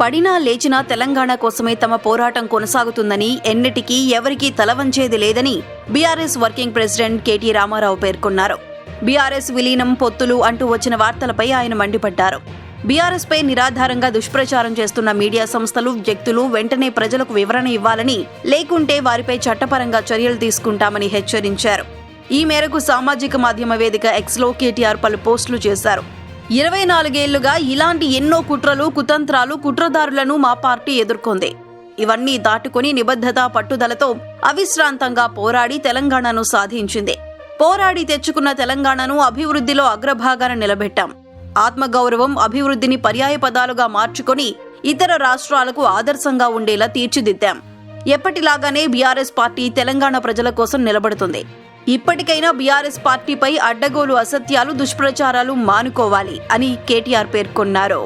పడినా లేచినా తెలంగాణ కోసమే తమ పోరాటం కొనసాగుతుందని ఎన్నిటికీ ఎవరికీ తలవంచేది లేదని BRS working president KT Rama Rao పేర్కొన్నారు. బీఆర్ఎస్ విలీనం పొత్తులు అంటూ వచ్చిన వార్తలపై ఆయన మండిపడ్డారు. బీఆర్ఎస్ పై నిరాధారంగా దుష్ప్రచారం చేస్తున్న మీడియా సంస్థలు వ్యక్తులు వెంటనే ప్రజలకు వివరణ ఇవ్వాలని లేకుంటే వారిపై చట్టపరంగా చర్యలు తీసుకుంటామని హెచ్చరించారు. ఈ మేరకు సామాజిక మాధ్యమ వేదిక ఎక్స్లో కేటీఆర్ పలు పోస్టులు చేశారు. ఇరవై నాలుగేళ్ళుగా ఇలాంటి ఎన్నో కుట్రలు కుతంత్రాలు కుట్రదారులను మా పార్టీ ఎదుర్కొంది. ఇవన్నీ దాటుకుని నిబద్ధత పట్టుదలతో అవిశ్రాంతంగా పోరాడి తెలంగాణను సాధించింది. పోరాడి తెచ్చుకున్న తెలంగాణను అభివృద్ధిలో అగ్రభాగాన నిలబెట్టాం. ఆత్మగౌరవం అభివృద్ధిని పర్యాయ పదాలుగా మార్చుకొని ఇతర రాష్ట్రాలకు ఆదర్శంగా ఉండేలా తీర్చిదిద్దాం. ఎప్పటిలాగానే బీఆర్ఎస్ పార్టీ తెలంగాణ ప్రజల కోసం నిలబడుతుంది. ఇప్పటికైనా బీఆర్ఎస్ పార్టీపై అడ్డగోలు అసత్యాలు దుష్ప్రచారాలు మానుకోవాలి అని కేటీఆర్ పేర్కొన్నారు.